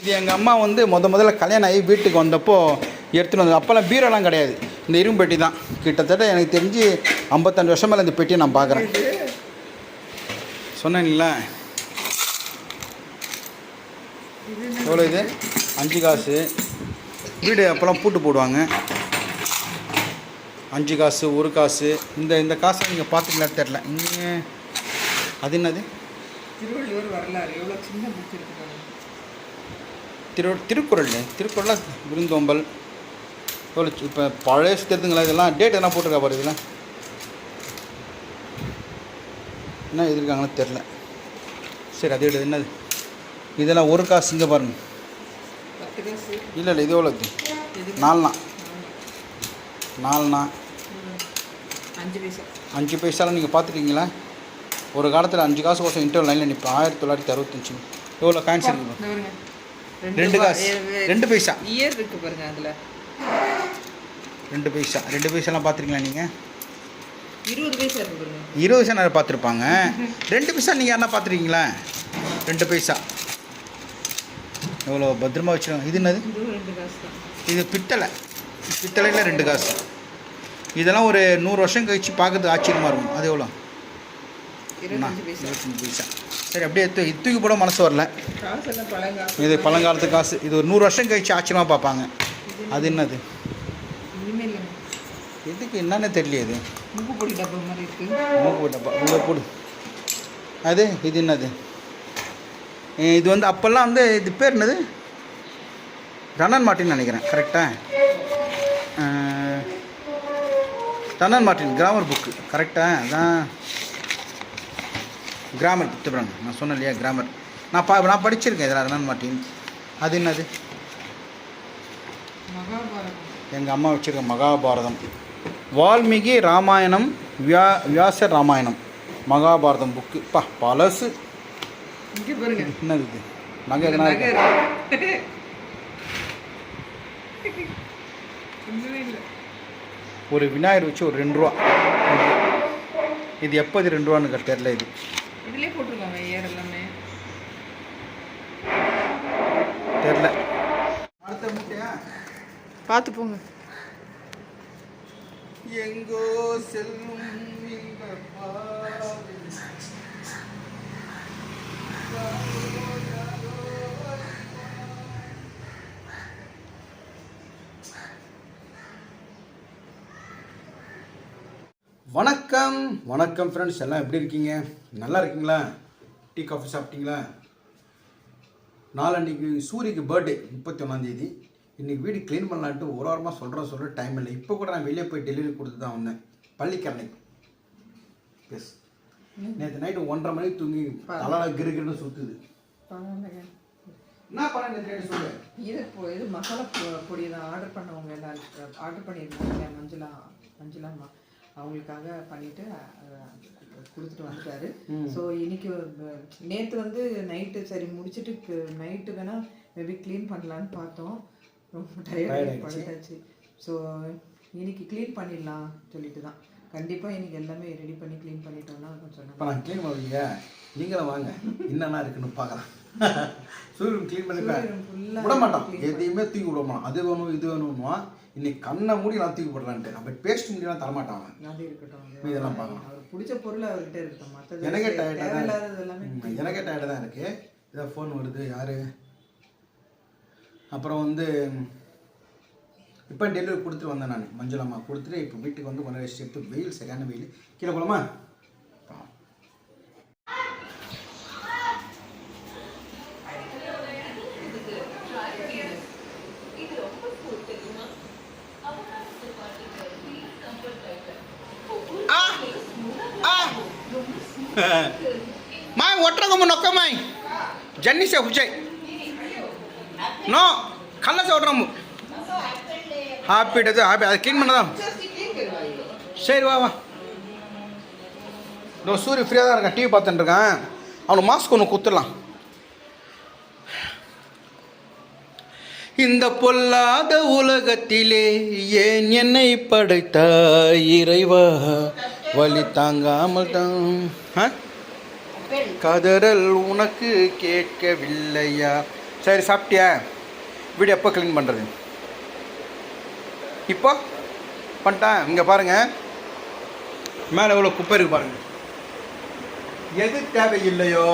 இது எங்கள் அம்மா வந்து முத முதல்ல கல்யாணம் ஆகி வீட்டுக்கு வந்தப்போ எடுத்துகிட்டு வந்தது அப்போல்லாம் பீரோலாம் கிடையாது. இந்த இரும்பு பெட்டி தான். கிட்டத்தட்ட எனக்கு தெரிஞ்சு ஐம்பத்தஞ்சு வருஷம் மேலே இந்த பெட்டியை நான் பார்க்குறேன். சொன்னேன்ல. எவ்வளோ இது? அஞ்சு காசு. வீடு அப்போல்லாம் பூட்டு போடுவாங்க. அஞ்சு காசு ஒரு காசு. இந்த இந்த காசை நீங்கள் பார்த்துக்கலாம் தெரில இங்கே அது என்னது? திருவள்ளுவர் வரலாறு. எவ்வளோ சின்ன புக் திரு திருக்குறள் திருக்குறளில் விருந்தோம்பல். எவ்வளோ இப்போ பழைய தெரிஞ்சுங்களா இதெல்லாம் டேட் எதனா போட்டிருக்கா பாரு இதெல்லாம் என்ன எழுதிருக்காங்கன்னு தெரில சரி அது எடு. என்னது? இதெல்லாம் ஒரு காசு இங்கே பாருங்க. இல்லை இல்லை இது எவ்வளோ நாலுண்ணா. ம். அஞ்சு பைசா அஞ்சு பைசாலாம் நீங்கள் பார்த்துருக்கீங்களா ஒரு காலத்தில் அஞ்சு காசு கோசம் இன்டர்வல் லைனில் நிற்பேன் ஆயிரத்தி தொள்ளாயிரத்தி அறுபத்தஞ்சு. எவ்வளோ காயின்ஸ் இருக்கு இந்த பாருங்க. ரெண்டு காசு. ரெண்டு பைசா. இயர் இருக்கு பாருங்க அதுல. ரெண்டு பைசா. ரெண்டு பைசாலாம் பார்த்துருக்கீங்களா நீங்கள் இருபது பைசா இருபது பைசா நிறைய பார்த்துருப்பாங்க ரெண்டு பைசா நீங்கள் யாரா பார்த்துருக்கீங்களா ரெண்டு பைசா. எவ்வளோ பத்திரமா வச்சுருக்காங்க. இது என்னது? இது பித்தளை. பித்தளையில் ரெண்டு காசு. இதெல்லாம் ஒரு நூறு வருஷம் கழிச்சு பார்க்கறதுக்கு ஆச்சரியமாக இருக்கும். அது எவ்வளோ இருபத்தஞ்சு பைசா. சரி அப்படியே தூக்கி தூக்கி போட மனசு வரல. இது பழங்காலத்து காசு. இது ஒரு நூறு வருஷம் கழிச்சு ஆச்சரியமாக பார்ப்பாங்க. அது என்னது? எதுக்கு இதுக்கு என்னன்னு தெரியல இது. டப்பா மாதிரி உள்ள போடு அது இது என்னது? இது வந்து அப்போல்லாம் வந்து இது பேர் என்னது? ரனன் மார்ட்டின் நினைக்கிறேன். கரெக்டாக ரனன் மார்ட்டின் கிராமர் புக்கு கரெக்டாக அதான். கிராமர் திட்டுறாங்க நான் சொன்னேன் இல்லையா கிராமர் நான் பா நான் படிச்சிருக்கேன் இதில் ரனன் மார்ட்டின் அது என்னது? மகாபாரதம். எங்கள் அம்மா வச்சுருக்க மகாபாரதம். வால்மீகி ராமாயணம் வியா வியாசர் ராமாயணம். மகாபாரதம் புக்கு பா பழசு. இங்க பாருங்க. என்னது இது? நகை ஒரு விநாயகர் வச்சு ஒரு ரெண்டு ரூபா. இது எப்போ இது ரெண்டு ரூபான்னு தெரில இது. இதுலயே போட்டிருக்காங்க ஏர் எல்லாமே. தெரில. அடுத்த மூட்டையா பார்த்து போங்க. எங்கோ செல்லும் இந்த பாதை. வணக்கம் வணக்கம் ஃப்ரெண்ட்ஸ் எல்லாம் எப்படி இருக்கீங்க? நல்லா இருக்கீங்களா? டீ காஃபி சாப்பிட்டீங்களா? நாளன்னைக்கு சூரியக்கு பர்த்டே முப்பத்தி ஒன்றாந்தேதி இன்றைக்கி வீடு க்ளீன் பண்ணலான்ட்டு ஒரு வாரமாக சொல்கிறேன் சொல்கிற டைம் இல்லை. இப்போ கூட நான் வெளியே போய் டெலிவரி கொடுத்து தான் வந்தேன். பள்ளிக்கரணை. எஸ் நேற்று நைட்டு ஒன்றரை மணிக்கு தூங்கி தலால கிருகிருன்னு சுற்றுது என்ன பண்ண நேற்று சொல்லு. இது மசாலா பொடி தான் ஆர்டர் பண்ணவங்க எல்லாரும் ஆர்டர் பண்ணியிருந்தாங்க மஞ்சுளா மஞ்சுளாம்மா. அவங்களுக்காக பண்ணிட்டு கொடுத்துட்டு வந்துட்டாரு. ஸோ இன்னைக்கு நேத்து வந்து நைட்டு சரி முடிச்சிட்டு நைட்டு வேணா மேபி க்ளீன் பண்ணலான்னு பார்த்தோம். ரொம்ப டயர்ட். படுத்தாச்சு. ஸோ இன்னைக்கு க்ளீன் பண்ணிடலாம் சொல்லிட்டு தான். கண்டிப்பாக இன்னைக்கு எல்லாமே ரெடி பண்ணி க்ளீன் பண்ணிட்டோம்னா கொஞ்சம் இப்போ நான் க்ளீன் பண்ணுவீங்க நீங்களும் வாங்க. என்னென்ன இருக்குன்னு பார்க்கலாம். சூரியன் க்ளீன் பண்ணி விட மாட்டான் clean எதையுமே தூக்கி விட மாட்டான் அது வேணும் இது வேணும்னுவா இன்னைக்கு கண்ணை மூடி நான் தூக்கி போடலான்ட்டு நம்ம பேஸ்ட் முடியலாம் தரமாட்டான் அது இருக்கட்டும் இதெல்லாம் பார்க்கலாம். பிடிச்ச பொருள் அவர்கிட்ட இருக்கட்டும். மற்றது எனக்கே டயர்டாக தான் எனக்கே டயர்டாக தான் இருக்குது இதான் ஃபோன் வருது யார்? அப்புறம் வந்து இப்போ டெலிவரி கொடுத்துட்டு வந்தேன் நான் மஞ்சள் அம்மா கொடுத்துட்டு இப்போ வீட்டுக்கு வந்து கொஞ்சம் ரெஸ்ட் எடுத்து வெயில் சரியான வெயில். கீழே போலாமா? మాయ్ ఒట్రగమ్మ నొక్కమాయ్ ஜன்னிசே హుజయ్ நோ கல்ல சொல்கிறோம் ஹாப்பிட்டது ஹாப்பி அதை க்ளீன் பண்ணதான் சரி வா வா இதோ சூரிய ஃப்ரீயாக தான் இருக்கேன் டிவி பார்த்துட்டுருக்கேன் அவனுக்கு மாஸ்க் ஒன்று குத்துடலாம் இந்த பொல்லாத உலகத்திலே ஏன் என்னை படைத்த இறைவா வலி தாங்காமல் தான்? கதறல் உனக்கு கேட்கவில்லையா? சரி சாப்பிட்டியா? வீடு எப்போ க்ளீன் பண்ணுறது இப்போ? பண்ணிட்டேன் இங்கே பாருங்கள் மேலே எவ்வளோ குப்பை இருக்கு பாருங்கள் எது தேவையில்லையோ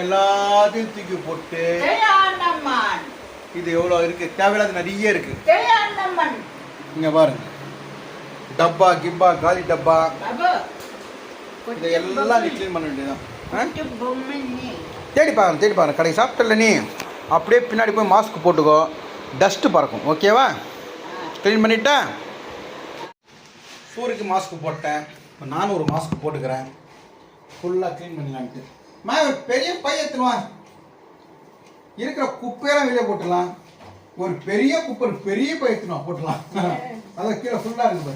எல்லாத்தையும் தூக்கி போட்டு இது எவ்வளோ இருக்குது தேவையில்லாத நிறைய இருக்குது இங்கே பாருங்க. டப்பா கிப்பா காலி டப்பா. பாபு இதை எல்லாம் நீ க்ளீன் பண்ண வேண்டியதான் தேடி பாருங்க தேடி பாருங்க. கடைக்கு சாப்பிட்டல நீ? அப்படியே பின்னாடி போய் மாஸ்க் போட்டுக்கோ. டஸ்ட்டு பறக்கும். ஓகேவா க்ளீன் பண்ணிட்டா? சூரியக்கு மாஸ்க் போட்டேன். இப்போ நானும் ஒரு மாஸ்க் போட்டுக்கிறேன். ஃபுல்லாக க்ளீன் பண்ணலான்ட்டு மா பெரிய பை எடுத்துனுவா இருக்கிற குப்பையெல்லாம் வெளியே போட்டுடலாம். ஒரு பெரிய குப்பை பெரிய பை எடுத்துனுவா போட்டுடலாம். அதான் கீழே ஃபுல்லாக இருக்கு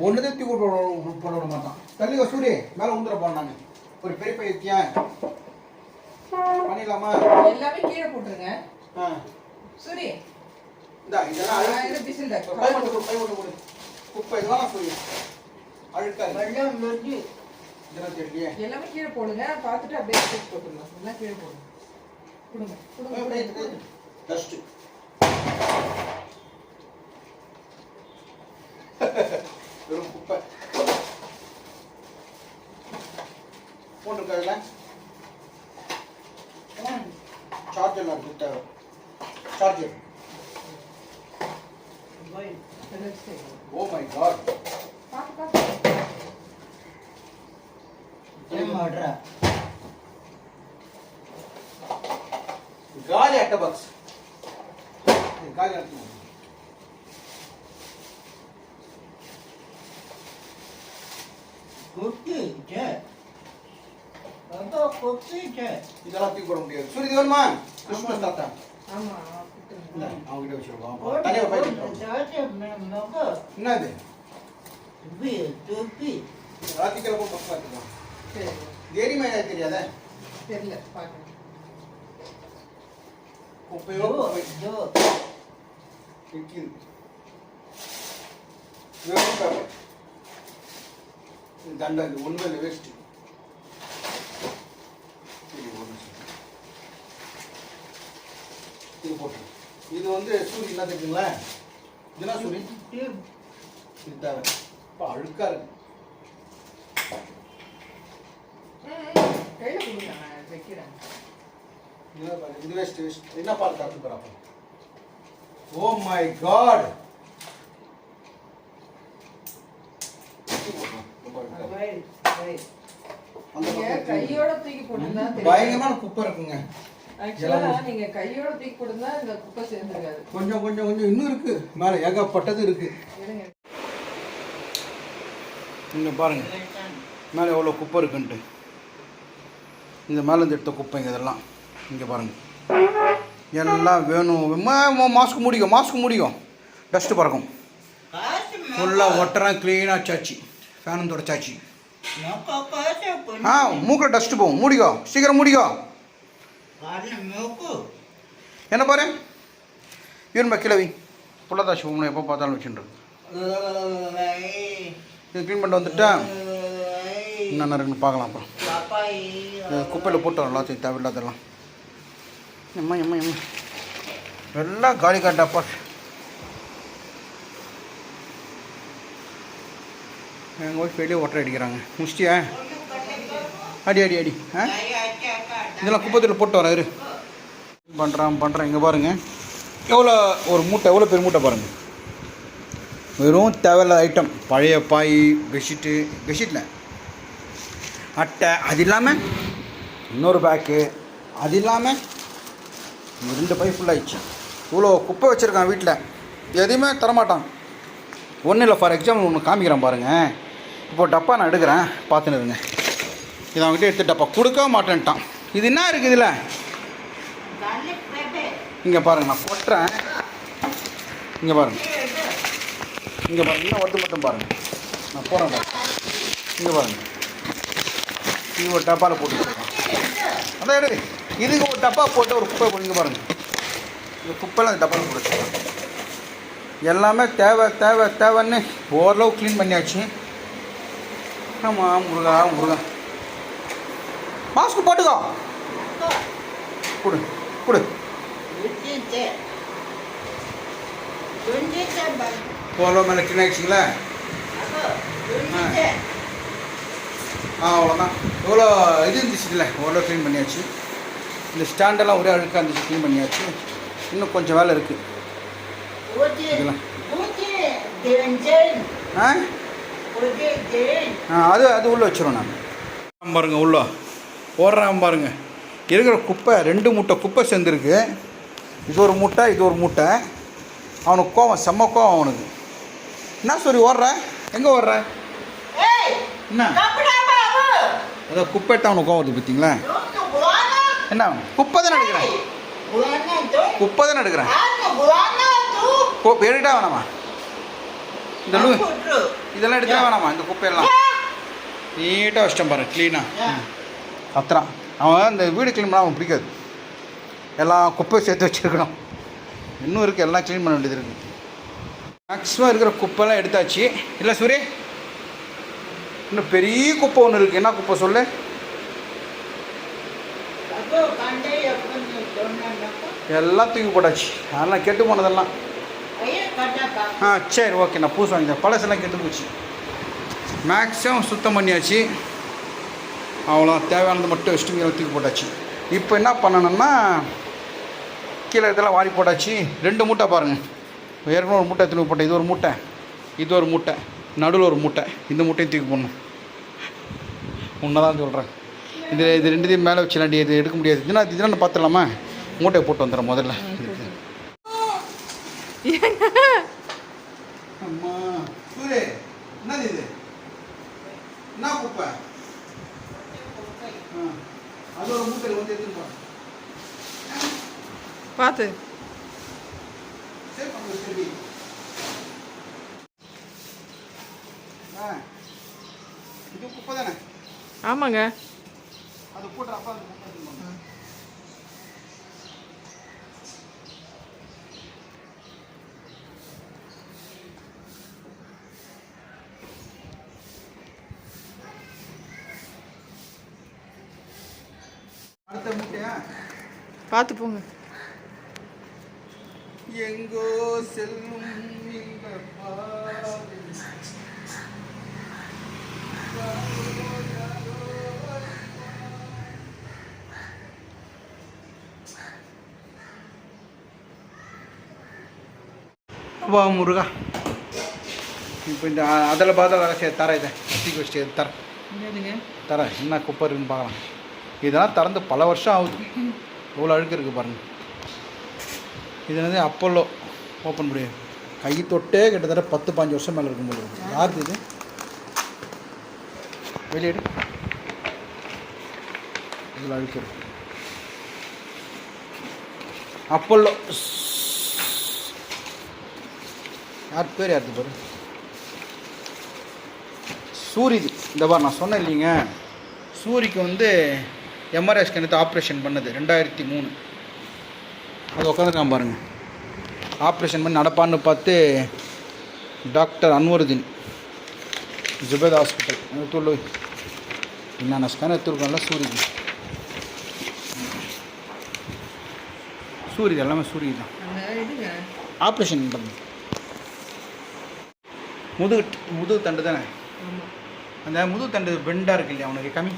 ஒன்றுதான் தூக்கி போட விட- மாட்டான். தள்ளிங்க சூரிய. மேலே உந்துட போனாங்க ஒரு பெரிய பை எடுத்தியா பண்ணிடலாமா? எல்லாமே கீழே போட்டுருங்க. ஆ. சூரி இந்தா இதெல்லாம் பிசில் பை மட்டும் கொடு, மட்டும் கொடு. குப்பை இதெல்லாம் சூரிய அழுக்கா இருக்கு. வெள்ளம் லொட்டி இதெல்லாம் தெரியலையே. எல்லாமே கீழே போடுங்க. பார்த்துட்டு அப்படியே போட்டுடலாம். எல்லாம் கீழே போடுங்க. ಫಸ್ಟ್ குட்டி ஜே பாபா குட்டி ஜே இதெல்லாம் தூக்கி போட முடியாது. சூரிய வருமா கிறிஸ்மஸ் தாத்தா. ஆமா கொடுத்துருங்க இல்லை அவங்க கிட்ட வச்சிருக்கோம் தனியாக பை மகோ என்ன இது துப்பி ராத்திக்கிழமை பக்கம் பார்த்துக்கலாம். தேரி மேலே தெரியாதே? தெரியல பார்க்கணும். குப்பையோ ஜோ குப்பை. ஜோ நிற்கிது வெறும் பேப்பர் தண்டை ஒன்றுமே இல்லை வேஸ்ட்டு இது போட்டு இது வந்து சூரி என்ன தெரியுங்களா? இதுனா சூரி? இது தேவை இப்போ அழுக்கா இருக்கு. இது வேஸ்ட் வேஸ்ட் என்ன பால் காத்து போறாப்ப ஓ மை காட் வயல் வயல் நீங்க கையோட தூக்கி போட்டுருந்தா பயங்கரமான குப்பை இருக்குங்க. ஆக்சுவலா நீங்க கையோட தூக்கி போட்டுருந்தா இந்த குப்பை சேர்ந்துருக்காது. கொஞ்சம் கொஞ்சம் கொஞ்சம் இன்னும் இருக்கு. மேலே ஏகப்பட்டது இருக்கு. இங்க பாருங்க. மேலே எவ்வளோ குப்பை இருக்குன்ட்டு. இந்த மேலே இருந்து எடுத்த குப்பைங்க இதெல்லாம். இங்கே பாருங்க. எல்லாம் வேணும். மாஸ்க் முடிக்கும் மாஸ்க் முடிக்கும் டஸ்ட்டு பறக்கும். ஃபுல்லாக ஒட்டுறேன் க்ளீனாக சாச்சி. ஃபேனும் தொடச்சாச்சு. ஆ மூக்கில் டஸ்ட்டு போகும் மூடிக்கோ. சீக்கிரம் மூடிக்கோ. என்ன பாரு? இரும்ப கிளவி புள்ளதாசி உங்களை எப்போ பார்த்தாலும் வச்சுட்டு இது க்ளீன் பண்ணிட்டு வந்துட்டேன் என்னென்ன இருக்குன்னு பார்க்கலாம் அப்புறம். குப்பையில் போட்டு வரலாம் எல்லாத்தையும் தேவையில்லாதெல்லாம் எம்மா எம்மா எம்மா. எல்லாம் காலி காட்டாப்பா. எங்கள் ஒய்ஃப் வெளியே ஒட்டரை அடிக்கிறாங்க. முடிச்சிட்டியா? அடி அடி அடி. ஆ? இதெல்லாம் குப்பத்தில் போட்டு வரேன் இரு. பண்ணுறான் பண்ணுறேன் இங்கே பாருங்கள் எவ்வளோ ஒரு மூட்டை எவ்வளோ பெரிய மூட்டை பாருங்கள் வெறும் தேவையில்லாத ஐட்டம் பழைய பாய் பெட்ஷீட்டு பெட்ஷீட்டில் அட்டை அது இல்லாமல் இன்னொரு பேக்கு அது இல்லாமல் ரெண்டு பை ஃபுல்லாகிடுச்சு இவ்வளோ குப்பை வச்சுருக்கான் வீட்டில் எதையுமே தரமாட்டான். ஒன்றும் இல்லை ஃபார் எக்ஸாம்பிள் ஒன்று காமிக்கிறேன் பாருங்கள் இப்போ டப்பா நான் எடுக்கிறேன். பார்த்துன்னு இதை அவங்ககிட்ட எடுத்து டப்பா கொடுக்க மாட்டேன்ட்டான். இது என்ன இருக்குது இதில்? இங்கே பாருங்க நான் கொட்டுறேன். இங்கே பாருங்க. இங்கே பாருங்க இன்னும் ஒருத்து மட்டும் பாருங்க. நான் போகிறேன் பாருங்க. இங்கே பாருங்க. இது ஒரு டப்பாவில் போட்டு அதான் எடு இதுக்கு ஒரு டப்பா போட்டு ஒரு குப்பை போடுங்க பாருங்க. இந்த குப்பைலாம் அந்த டப்பாவில் போட்டு எல்லாமே தேவை தேவை தேவைன்னு ஓரளவு க்ளீன் பண்ணியாச்சு. ஆமாம் முருகா முருகா. மாஸ்க் போட்டுக்கோ. கொடு கொடு. ஓரளவு மேலே அப்போ துஞ்சிச்சு ஆ. அவ்வளோதான் எவ்வளோ இது இருந்துச்சுல்ல ஓரளவு க்ளீன் பண்ணியாச்சு. இந்த ஸ்டாண்டெல்லாம் ஒரே அழுக்காக இருந்துச்சு க்ளீன் பண்ணியாச்சு. இன்னும் கொஞ்சம் வேலை இருக்குது இதெல்லாம். ஆ? ஆ அது அது உள்ளே வச்சிரும் நான் பாருங்க உள்ள. ஓடுறான் பாருங்க. இருக்கிற குப்பை ரெண்டு மூட்டை குப்பை சேர்ந்துருக்கு. இது ஒரு மூட்டை இது ஒரு மூட்டை. அவனுக்கு கோவம் செம்ம கோவம் அவனுக்கு. என்ன சொல்லி ஓடுற? எங்கே ஓடுற? ஏய் என்ன? கப்படா பாபு அதோ குப்பை எடுத்து அவனுக்கு கோவம் வருது பார்த்தீங்களா என்ன? குப்பை தானே எடுக்கிறேன்? குப்பை தானே எடுக்கிறேன்? எடுட்டா வேணாமா? இந்த லூ இதெல்லாம் எடுத்தா வேணாமா இந்த குப்பையெல்லாம். நீட்டாக வச்சிட்டேன் பாரு க்ளீனாக கத்துறான். அவன் இந்த வீடு க்ளீன் பண்ண அவன் பிடிக்காது. எல்லாம் குப்பையை சேர்த்து வச்சுருக்கணும். இன்னும் இருக்குது எல்லாம் க்ளீன் பண்ண வேண்டியது இருக்குது மேக்ஸிமம் இருக்கிற குப்பைலாம் எடுத்தாச்சு. இல்லை சூரிய இன்னும் பெரிய குப்பை ஒன்று இருக்குது என்ன குப்பை சொல்லு? எல்லாம் தூக்கி போட்டாச்சு. அதெல்லாம் கெட்டு போனதெல்லாம். ஆ சரி ஓகே நான் பூசு வாங்கிட்டேன் பழசெல்லாம் கெட்டு போச்சு. மேக்ஸிமம் சுத்தம் பண்ணியாச்சு. அவ்வளோ தேவையானது மட்டும் வச்சுட்டு தூக்கி போட்டாச்சு. இப்போ என்ன பண்ணணும்னா கீழே இதெல்லாம் வாரி போட்டாச்சு. ரெண்டு மூட்டை பாருங்கள் ஏற்கனவே ஒரு மூட்டை தூக்கி போட்டேன். இது ஒரு மூட்டை. இது ஒரு மூட்டை. நடுவில் ஒரு மூட்டை. இந்த மூட்டையும் தூக்கி போடணும். உன்னை தான் சொல்கிறேன் இது இது ரெண்டுத்தையும் மேலே வச்சிடலாண்டி இது எடுக்க முடியாது. இதுனா இதுனா பார்த்துடலாமா? மூட்டையை போட்டு வந்துடுறேன் முதல்ல. அம்மா சூரே என்னது இது என்ன குப்பை ஆ அது ஒரு மூட்டையில் வந்து எடுத்துட்டு போகிறேன் பார்த்து சரி பண்ணு சரி ஆ இது குப்பை தானே ஆமாங்க அது போட்டு அப்பா குப்பை பார்த்து போங்க. எங்கோ செல்லும். வா முருகா. இப்போ இந்த அதில் பார்த்தா வேலை செய்ய தர இதை. தர தர என்ன குப்பை இருக்குன்னு பார்க்கலாம். இதெல்லாம் திறந்து பல வருஷம் ஆகுது. எவ்வளோ அழுக்கு இருக்குது பாருங்கள் இது வந்து அப்போலோ ஓப்பன் முடியும் கை தொட்டே கிட்டத்தட்ட பத்து பாஞ்சு வருஷம் மேலே இருக்கும் போது யாருக்கு இது? வெளியேடு. இதில் அழுக்கு இருக்கு. அப்போலோ யார் பேர் யாருக்கு பாரு? சூரிது. இந்த பார் நான் சொன்னேன் இல்லைங்க. சூரிக்கு வந்து எம்ஆர்ஐ ஸ்கேன் எடுத்து ஆப்ரேஷன் பண்ணது ரெண்டாயிரத்தி மூணு. அது உட்காந்துருக்கான் பாருங்க. ஆப்ரேஷன் பண்ணி நடப்பான்னு பார்த்து டாக்டர் அன்வருதீன் ஜுபேத் ஹாஸ்பிட்டல். எடுத்துள்ள என்னென்ன ஸ்கேன் எடுத்துருக்கோம்ல சூரிக்கு சூரிய எல்லாமே சூரிய தான். ஆப்ரேஷன் பண்ணது முதுகு முதுகு தண்டு தானே? அந்த முதுகு தண்டு பெண்டாக இருக்கு இல்லையா அவனுக்கு கம்மி?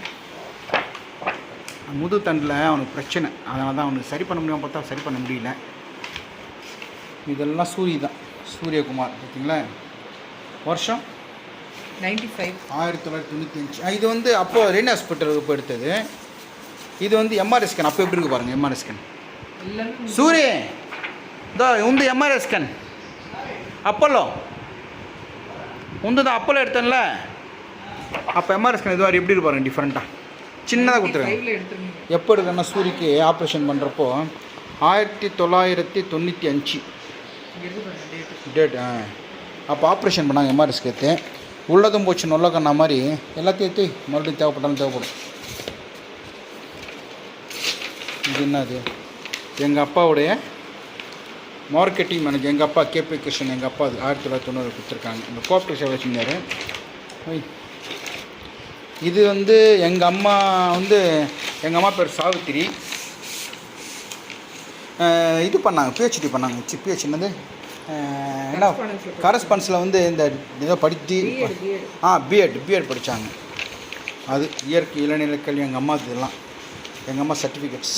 முதுகு தண்டில் அவனுக்கு பிரச்சனை. அதனால தான் அவனுக்கு சரி பண்ண முடியாமல் பார்த்தா சரி பண்ண முடியல. இதெல்லாம் சூரிய தான் சூரியகுமார் பார்த்தீங்களா வருஷம்? Ninety five. ஆயிரத்தி தொள்ளாயிரத்தி தொண்ணூற்றி அஞ்சு இது வந்து அப்போ ரெயின் ஹாஸ்பிட்டலுக்கு இப்போ எடுத்தது. இது வந்து எம்ஆர்ஐ ஸ்கேன் அப்போ எப்படி இருக்கு பாருங்கள் எம்ஆர்ஐ ஸ்கேன் சூரிய! இதோ உந்து எம்ஆர்ஐ ஸ்கேன் அப்போலோ உந்து தான் அப்போலோ எடுத்தேன்ல. அப்போ எம்ஆர்ஐ ஸ்கேன் இதுவாரி எப்படி இருக்கு பாருங்க டிஃப்ரெண்ட்டாக சின்னதாக எடுத்துருங்க. எப்போ எடுக்கணும்னா சூரிக்கு ஆப்ரேஷன் பண்ணுறப்போ ஆயிரத்தி தொள்ளாயிரத்தி தொண்ணூற்றி அஞ்சு. டேட் ஆ. அப்போ ஆப்ரேஷன் பண்ணாங்க எம்ஆர்ஐ ஸ்கேத்து உள்ளதும் போச்சு நொல்ல கண்ணா மாதிரி. எல்லாத்தையும் எடுத்து மறுபடியும் தேவைப்பட்டாலும் தேவைப்படும். இது என்னது? எங்கள் அப்பாவுடைய மார்க்கெட்டிங் மேனேஜர் எங்கள் அப்பா கேபி கிருஷ்ணன் எங்கள் அப்பா அது ஆயிரத்தி தொள்ளாயிரத்தி தொண்ணூறு கொடுத்துருக்காங்க. இந்த சேவை வச்சுருந்தாரு இது வந்து எங்கள் அம்மா வந்து எங்கள் அம்மா பேர் சாவித்திரி. இது பண்ணாங்க பிஹெச்டி பண்ணாங்க சி பிஹெச் என்னது? என்ன கரஸ்பான்ஸில் வந்து இந்த ஏதோ படித்து ஆ பிஎட் பிஎட் படித்தாங்க அது இயற்கை இளநிலை கல்வி எங்கள் அம்மா இதெல்லாம். எங்கள் அம்மா சர்டிஃபிகேட்ஸ்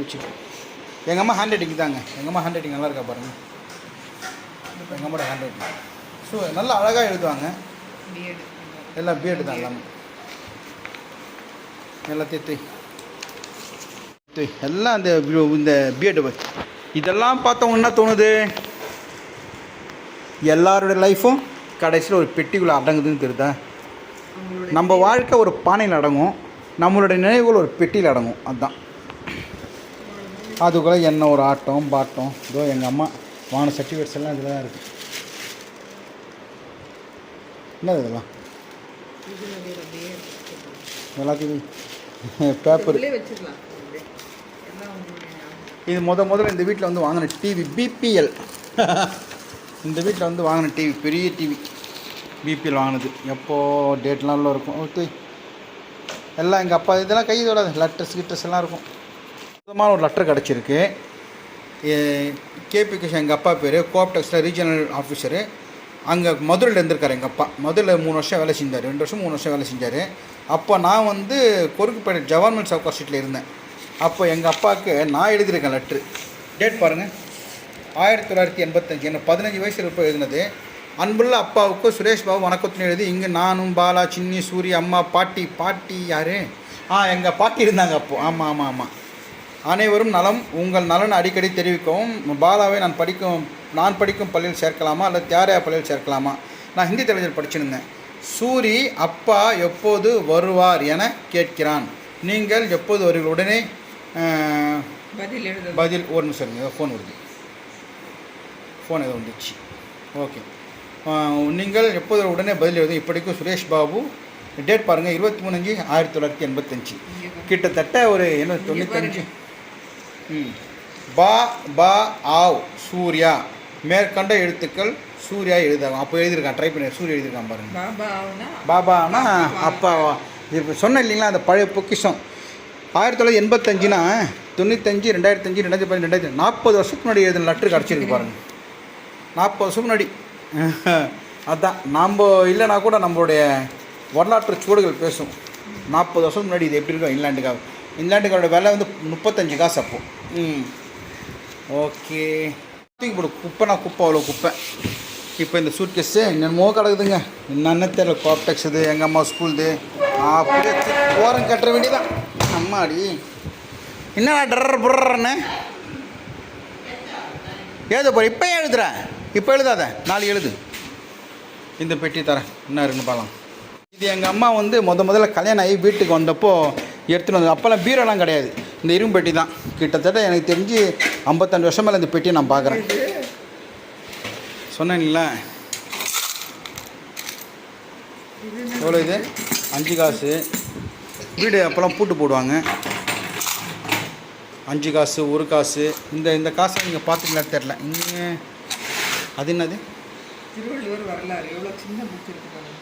வச்சு எங்கள் அம்மா ஹேண்ட் ரைட்டிங் தாங்க. எங்கள் அம்மா ஹேண்ட் ரைட்டிங் நல்லா இருக்கா பாருங்கள் எங்கள் அம்மாவோட ஹேண்ட் ரைட்டிங் ஸோ நல்லா அழகாக எழுதுவாங்க. பிஎட் எல்லாம் பிஎட் தான் எல்லாமே. எல்லாத்தையும் தூய் தூய் எல்லாம் இந்த வி- இந்த பிஎட் இதெல்லாம் பார்த்தவங்க என்ன தோணுது. எல்லாருடைய லைஃப்பும் கடைசியில் ஒரு பெட்டிக்குள்ளே அடங்குதுன்னு தெரியுதா? நம்ம வாழ்க்கை ஒரு பானையில் அடங்கும். நம்மளுடைய நினைவுகள் ஒரு பெட்டியில் அடங்கும். அதுதான் அதுக்குள்ளே என்ன ஒரு ஆட்டம் பாட்டம். இதோ எங்கள் அம்மா வாங்கின சர்டிஃபிகேட்ஸ் எல்லாம் இதில் தான் இருக்குது என்னது இதெல்லாம்? எல்லாத்தையும் பேப்பர் இது முத முதல்ல இந்த வீட்டில் வந்து வாங்கின டிவி பிபிஎல் இந்த வீட்டில் வந்து வாங்கின டிவி பெரிய டிவி பிபிஎல் வாங்கினது. எப்போ டேட்லாம் உள்ள இருக்கும். ஓகே. எல்லாம் எங்கள் அப்பா இதெல்லாம் கை தொடாது. லெட்டர்ஸ் கிட்டர்ஸ் எல்லாம் இருக்கும். சுத்தமான ஒரு லெட்டர் கிடச்சிருக்கு. கேபி கிருஷ்ணன் எங்கள் அப்பா பேர். கோஆப்டெக்ஸில் ரீஜனல் ஆஃபீஸரு அங்கே மதுரையில் இருந்திருக்காரு எங்கள் அப்பா. மதுரையில் மூணு வருஷம் வேலை செஞ்சார். ரெண்டு வருஷம் மூணு வருஷம் வேலை செஞ்சார். அப்போ நான் வந்து கொருக்குப்பேட்டை ஜவான்மெண்ட் சவுக்கா ஸ்ட்ரீட்டில் இருந்தேன். அப்போ எங்கள் அப்பாவுக்கு நான் எழுதியிருக்கேன் லெட்ரு. டேட் பாருங்கள் ஆயிரத்தி தொள்ளாயிரத்தி எண்பத்தஞ்சு. என்ன பதினஞ்சு வயசு இருப்போ எழுதினது. அன்புள்ள அப்பாவுக்கு சுரேஷ் பாபு வணக்கத்துன்னு எழுதி இங்கே நானும் பாலா சின்னி சூரி அம்மா பாட்டி பாட்டி யார்? ஆ எங்கள் பாட்டி இருந்தாங்க அப்போது ஆமாம் ஆமாம் ஆமாம் அனைவரும் நலம். உங்கள் நலன் அடிக்கடி தெரிவிக்கவும் பாலாவை நான் படிக்கும் நான் படிக்கும் பள்ளியில் சேர்க்கலாமா? அல்லது தியாரையா பள்ளியில் சேர்க்கலாமா? நான் ஹிந்தி தெரிஞ்சல் படிச்சிருந்தேன் சூரி அப்பா எப்போது வருவார் என கேட்கிறான். நீங்கள் எப்போது வருவீர்கள்? உடனே பதில் பதில் ஒரு நிமிஷம் இருங்க ஃபோன் வருது. ஃபோன் ஏதோ வந்துச்சு. ஓகே நீங்கள் எப்போது உடனே பதில் எழுதும் இப்படிக்கும் சுரேஷ் பாபு டேட் பாருங்கள் இருபத்தி மூணு அஞ்சு ஆயிரத்தி தொள்ளாயிரத்தி எண்பத்தஞ்சு. கிட்டத்தட்ட ஒரு என்ன? தொண்ணூத்தஞ்சு. ம். பா பா ஆவ் சூர்யா. மேற்கண்ட எழுத்துக்கள் சூர்யா எழுதாகும் அப்போ எழுதியிருக்கான். ட்ரை பண்ணி சூர்யா எழுதியிருக்கான் பாருங்க. பாபானா? அப்பாவா? இப்போ சொன்னேன் இல்லைங்களா? அந்த பழைய பொக்கிஷம். ஆயிரத்தி தொள்ளாயிரத்தி எண்பத்தஞ்சுனா தொண்ணூத்தஞ்சு ரெண்டாயிரத்தஞ்சு ரெண்டாயிரத்தி பதினஞ்சு ரெண்டாயிரத்தி நாற்பது வருஷத்துக்கு முன்னாடி எழுதின லெட்ரு கிடச்சிருக்கு பாருங்க. நாற்பது வருஷம் முன்னாடி. அதான். நாம் இல்லைனா கூட நம்மளுடைய வரலாற்று சுவடுகள் பேசும். நாற்பது வருஷம் முன்னாடி இது எப்படி இருக்கும்? இங்கிலாண்டுக்காக இங்கிலாண்டுக்காரோட விலை வந்து முப்பத்தஞ்சு காசு அப்போ. ம். ஓகே. தூக்கி போடு. குப்பைனா குப்பை அவ்வளோ குப்பை. இப்போ இந்த சூட் கேஸு என்னென்னமோ கிடக்குதுங்க. என்னென்ன தெரியல காப்டெக்ஸ் இது எங்கள் அம்மா ஸ்கூல்து அப்படியே ஓரம் கட்டுற வேண்டியதான் அம்மாடி. என்னடா டர் புர்றன்னு எழுத போகிற இப்போ எழுதுறேன் இப்போ எழுதாத நாலு எழுது. இந்த பெட்டி தரேன் என்ன இருக்குன்னு பார்க்கலாம் இது எங்கள் அம்மா வந்து முத முதல்ல கல்யாணம் ஆகி வீட்டுக்கு வந்தப்போ எடுத்துகிட்டு வந்தது. அப்போல்லாம் பீரோலாம் கிடையாது. இந்த இரும்பு பெட்டி தான். கிட்டத்தட்ட எனக்கு தெரிஞ்சு ஐம்பத்தஞ்சு வருஷம் மேலே இந்த பெட்டியை நான் பார்க்குறேன். சொன்னேன்ல. எவ்வளோ இது? அஞ்சு காசு. வீடு அப்போல்லாம் பூட்டு போடுவாங்க. அஞ்சு காசு ஒரு காசு. இந்த இந்த காசை நீங்கள் பார்த்துக்கலான்னு தெரில இங்கே அது என்னது? திருவள்ளுவர் வரலாறு. எவ்வளோ சின்ன புக் இருக்கு பாருங்க.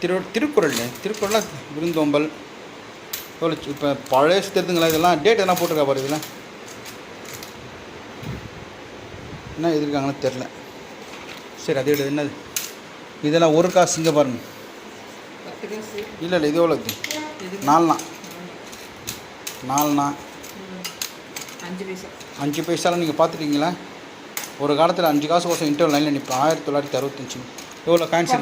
திரு திருக்குறள் திருக்குறளில் விருந்தோம்பல். எவ்வளோ இப்போ பழைய தெரிதுங்களா இதெல்லாம் டேட் என்ன போட்டிருக்கா பாரு இதில்? என்ன எழுதிருக்காங்கன்னு தெரில சரி அது என்னது? இதெல்லாம் ஒரு காசு இங்கே பாருங்க. இல்லை இல்லை இது எவ்வளோ எது நாலுனா. அஞ்சு பைசா அஞ்சு பைசாலாம் நீங்கள் பார்த்துட்டீங்களா ஒரு காலத்தில் அஞ்சு காசு கோசம் இன்டர்வல் லைனில் நிற்பேன் ஆயிரத்தி தொள்ளாயிரத்தி அறுபத்தஞ்சு. எவ்வளோ காயின்ஸ்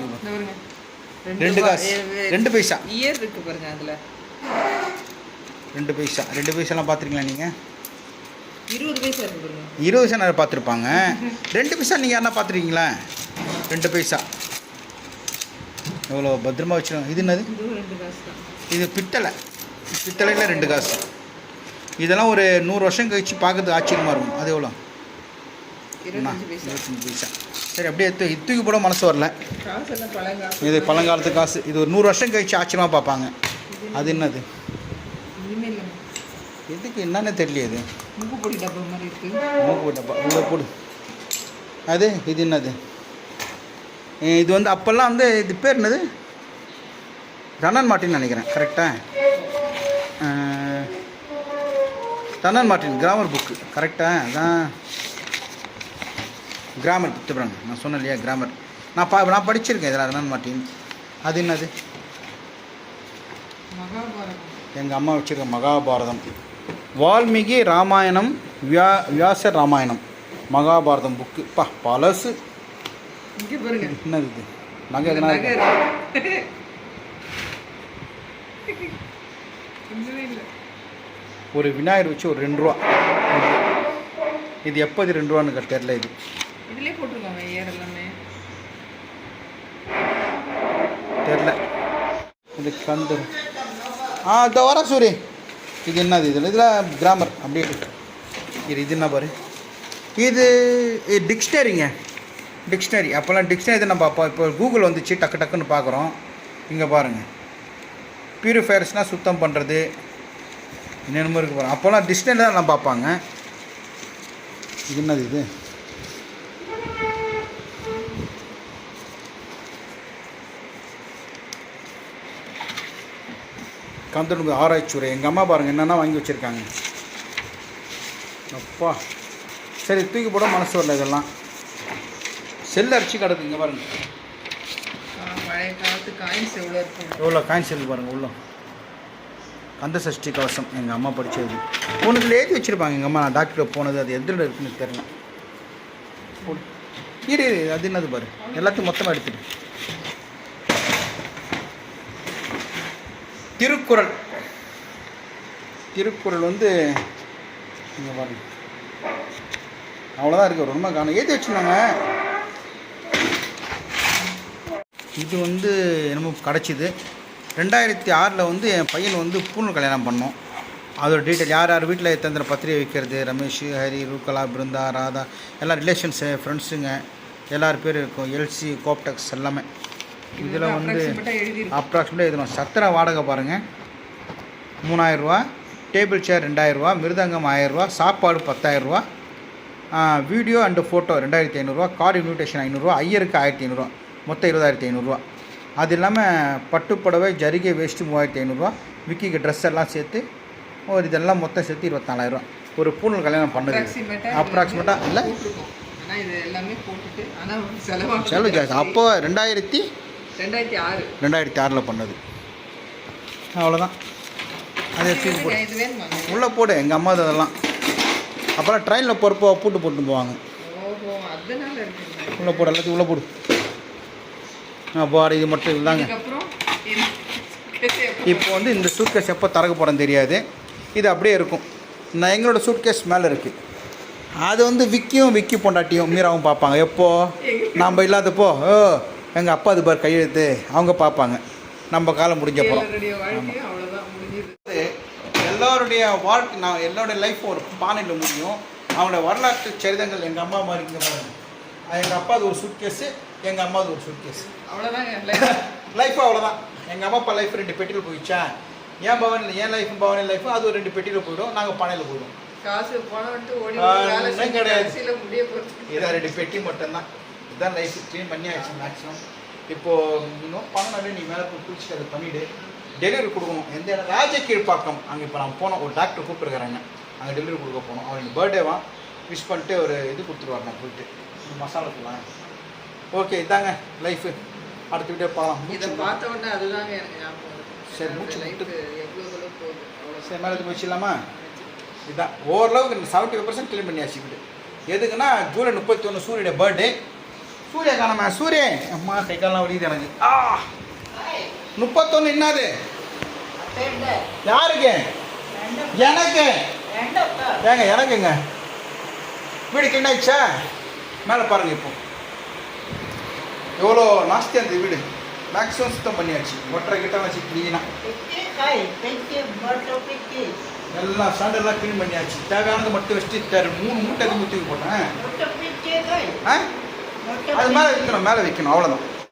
ரெண்டு காசு. ரெண்டு பைசா. இயர் இருக்கு பாருங்க அதுல. ரெண்டு பைசா. ரெண்டு பைசாலாம் பார்த்துருக்கீங்களா நீங்கள் இருபது பைசா இருபது பைசா நிறைய பார்த்துருப்பாங்க. ரெண்டு பைசா நீங்கள் யாருன்னா பார்த்துருக்கீங்களா? ரெண்டு பைசா. எவ்வளோ பத்திரமா வச்சுருக்கோம் இது என்னது? இது பித்தளை. பித்தளையில் ரெண்டு காசு. இதெல்லாம் ஒரு நூறு வருஷம் கழிச்சு பார்க்கறதுக்கு ஆச்சரியமாக இருக்கும். அது எவ்வளோ? இருபத்தஞ்சு பைசா. சரி அப்படியே தூ தூக்கி போட மனசு வரல. இது பழங்காலத்து காசு. இது ஒரு நூறு வருஷம் கழிச்சு ஆச்சரியமாக பார்ப்பாங்க. அது என்னது? எதுக்கு என்னன்னு தெரியல இது. முக்கு பொடி டப்பா மாதிரி இருக்கு. மூக்கு டப்பா. போடு. அது இது என்னது? இது வந்து அப்போல்லாம் வந்து இது பேர் என்னது? டன்னன் மார்ட்டின் நினைக்கிறேன். கரெக்டா டன்னன் மார்ட்டின் கிராமர் புக்கு கரெக்டா அதான். கிராமர் புத்தகம் நான் சொன்னேன் இல்லையா கிராமர் நான் பா நான் படிச்சிருக்கேன் இதில் டன்னன் மார்ட்டின் அது என்னது? மகாபாரதம். எங்கள் அம்மா வச்சுருக்க மகாபாரதம். வால்மீகி ராமாயணம் வியா வியாசர் ராமாயணம். மகாபாரதம் புக்கு பா பழசு. என்னது இது? நகை எதனா ஒரு விநாயகர் வச்சு ஒரு ரெண்டு ரூபா. இது எப்போ இது ரெண்டு ரூபான்னு தெரில இது. இதுலயே போட்டிருக்காங்க ஏர் எல்லாமே. தெரில இது கண்டு ஆ இதோ வர சூரி. இது என்னது? இதில் இதில் கிராமர் அப்படியே இது இது என்ன பாரு? இது டிக்ஷனரிங்க டிக்ஷனரி அப்போல்லாம் டிக்ஷனரி இது நம்ம பார்ப்போம்? இப்போ கூகுள் வந்துச்சு டக்கு டக்குன்னு பார்க்குறோம். இங்கே பாருங்கள் பியூரிஃபயர்ஸ்னால் சுத்தம் பண்ணுறது என்னென்னமோ இருக்கு பாருங்கள் அப்போல்லாம் டிக்ஷனரி தான் நான் பார்ப்பாங்க. இது என்னது இது? கந்தனுக்கு ஆராய்ச்சி உரை எங்கள் அம்மா பாருங்கள் என்னென்ன வாங்கி வச்சுருக்காங்க. அப்பா. சரி தூக்கி போட மனசு வரல இதெல்லாம். செல் அரிச்சு கிடக்கு இங்கே பாருங்க. ஆ, பழைய காலத்து காயின்ஸ் எவ்வளோ இருக்கும்? எவ்வளோ காயின் செல் பாருங்கள் உள்ள. கந்த சஷ்டி கவசம் எங்கள் அம்மா படித்தது உனக்கு எழுதி வச்சுருப்பாங்க எங்கள் அம்மா. நான் டாக்டர் போனது அது எதில் இருக்குன்னு தெரியல. இரு அது என்னது பாரு. எல்லாத்தையும் மொத்தமாக எடுத்துடு. திருக்குறள். திருக்குறள் வந்து இங்கே பாருங்க. அவ்வளோதான் இருக்கு. ரொம்ப காணும். ஏற்றி வச்சுருந்தாங்க இது வந்து என்னமோ கிடச்சிது. ரெண்டாயிரத்தி ஆறில் வந்து என் பையன் வந்து பூணூல் கல்யாணம் பண்ணோம். அதோட டீட்டெயில் யார் யார் வீட்டில் எத்தனை பத்திரிகை வைக்கிறது? ரமேஷ் ஹரி ரூகலா பிருந்தா ராதா. எல்லாம் ரிலேஷன்ஸு ஃப்ரெண்ட்ஸுங்க எல்லார் பேர் இருக்கும். எல்சி கோப்டெக்ஸ் எல்லாமே. இதில் வந்து. அப்ராக்சிமேட்டாக எழுதணும். சத்திர வாடகை பாருங்கள் மூணாயிரரூவா. டேபிள் சேர் ரெண்டாயிரரூவா. மிருதங்கம் ஆயிரரூவா. சாப்பாடு பத்தாயிரரூவா. வீடியோ அண்டு ஃபோட்டோ ரெண்டாயிரத்தி ஐநூறுரூவா கார்டு இன்விடேஷன் ஐநூறுரூவா ஐயருக்கு ஆயிரத்தி ஐநூறுரூவா மொத்தம் இருபதாயிரத்தி ஐநூறுரூவா அது இல்லாமல் பட்டுப்புடவை ஜரிகை வேஷ்டி மூவாயிரத்தி ஐநூறுரூவா விக்கிக்கு ட்ரெஸ் எல்லாம் சேர்த்து ஒரு இதெல்லாம் மொத்தம் சேர்த்து இருபத்தாலாயிரரூவா ஒரு பூணூல் கல்யாணம் பண்ணது. அப்ராக்சிமேட்டாக இல்லை? செலவு ஜாஸ்தி. அப்போ ரெண்டாயிரத்தி ரெண்டாயிரத்தி ஆறு. ரெண்டாயிரத்தி ஆறில் பண்ணது. அவ்வளோதான் அதை தூக்கி போடு. உள்ளே போடு எங்கள் அம்மா அதெல்லாம். அப்புறம் ட்ரெயினில் போகிறப்போ பூட்டு போட்டு போவாங்க. உள்ளே போடு எல்லாத்தையும் உள்ளே போடு. அப்போ இது மட்டும் இல்லாங்க இப்போ வந்து இந்த சூட்கேஸ் எப்போ திறக்க போகிறேன்னு தெரியாது. இது அப்படியே இருக்கும். நான் எங்களோட சூட்கேஸ் மேலே இருக்குது அது வந்து விக்கியும் விக்கி பொண்டாட்டியும் மீராவும் பார்ப்பாங்க. எப்போ? நம்ம இல்லாதப்போ. ஓ எங்கள் அப்பா அது பார் கையெழுத்து அவங்க பார்ப்பாங்க. நம்ம காலம் அவ்வளவுதான் முடிஞ்சது எல்லாருடைய வாழ்க்கை நான் எல்லாருடைய லைஃப் ஒரு பானையில் முடியும். அவங்களோட வரலாற்று சரிதங்கள் எங்கள் அம்மா மாதிரி இங்கே பாருங்க எங்கள் அப்பா அது ஒரு சூட்கேஸு எங்கள் அம்மா அது ஒரு சூட்கேஸ் அவ்வளவுதாங்க life. லைஃப் அவ்வளோதான் எங்கள் அம்மா அப்பா லைஃப் ரெண்டு பெட்டியில் போயிடுச்சா? என் பவனில் என் லைஃப் பவனி லைஃப் அது ஒரு ரெண்டு பெட்டியில் போயிடும். நாங்கள் பானையில் போயிடும் காசு பணம் கிடையாது. இதான் ரெண்டு பெட்டி மட்டும்தான். இதுதான் லைஃப் க்ளீன் பண்ணி ஆயிடுச்சு மேக்ஸிமம் இப்போது இன்னும் பண்ணவே நீ மேலே போய் குளிச்சுட்டு அதை பண்ணிவிடு டெலிவரி கொடுக்கணும். எந்த இடம்? ராஜகீழ்ப்பாக்கம் அங்கே இப்போ நான் போனோம் ஒரு டாக்டர் கூப்பிட்டுருக்காங்க அங்கே டெலிவரி கொடுக்க போனோம். அவருக்கு பர்த்டேவா விஷ் பண்ணிட்டு ஒரு இது கொடுத்துருவாங்க நான் போயிட்டு மசாலா தூளாம் ஓகே இதாங்க லைஃபு அடுத்த வீடியோ இதை பார்க்கலாம் பார்த்த உடனே அதுதாங்க எனக்கு ஞாபகம். சரி, மூச்சு போகுது? அவ்வளவு சரி மேலே போயிடலாமா இதுதான் ஓரளவுக்கு செவன்ட்டி ஃபைவ் பர்சன்ட் க்ளீன் பண்ணியாச்சு வீடு எதுக்குன்னா ஜூலை முப்பத்தி ஒன்று சூரியனுடைய பர்த்டே சூரிய காணாம சூரியன் அம்மா கை காலெல்லாம் வலியுது எனக்கு. ஆ. முப்பத்தொன்று என்னது? யாருக்கு? எனக்கு. ஏங்க எனக்குங்க. வீடு க்ளீன் மேலே பாருங்க இப்போ. எவ்வளோ நாஸ்தி அந்த வீடு. மேக்ஸிமம் சுத்தம் பண்ணியாச்சு. ஒட்டரை கிட்ட வச்சு க்ளீனாக எல்லாம் ஸ்டாண்டர்ட்லாம் க்ளீன் பண்ணியாச்சு. தேவையானது மட்டும் வச்சுட்டு மூணு மூட்டை எதுவும் தூக்கி போட்டேன் அது மேலே வைக்கணும் மேலே வைக்கணும் அவ்வளோதான்